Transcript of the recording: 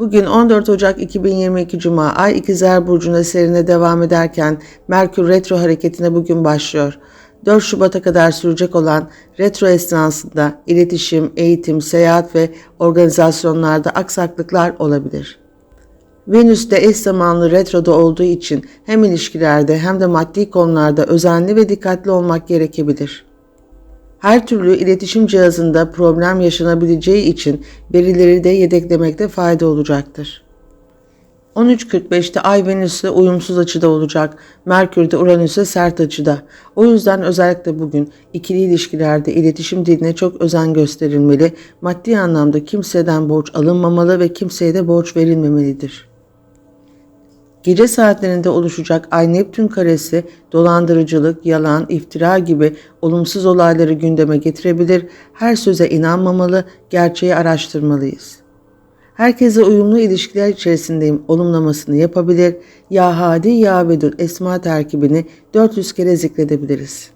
Bugün 14 Ocak 2022 Cuma Ay İkizler Burcu'nda serine devam ederken Merkür Retro hareketine bugün başlıyor. 4 Şubat'a kadar sürecek olan retro esnasında iletişim, eğitim, seyahat ve organizasyonlarda aksaklıklar olabilir. Venüs de eş zamanlı retroda olduğu için hem ilişkilerde hem de maddi konularda özenli ve dikkatli olmak gerekebilir. Her türlü iletişim cihazında problem yaşanabileceği için verileri de yedeklemekte fayda olacaktır. 13.45'te Ay Venüs'le uyumsuz açıda olacak. Merkür de Uranüs'e sert açıda. O yüzden özellikle bugün ikili ilişkilerde iletişim diline çok özen gösterilmeli. Maddi anlamda kimseden borç alınmamalı ve kimseye de borç verilmemelidir. Gece saatlerinde oluşacak Ay Neptün karesi dolandırıcılık, yalan, iftira gibi olumsuz olayları gündeme getirebilir. Her söze inanmamalı, gerçeği araştırmalıyız. Herkese uyumlu ilişkiler içerisindeyim olumlamasını yapabilir. Ya Hadi Ya Vedud esma terkibini 400 kere zikredebiliriz.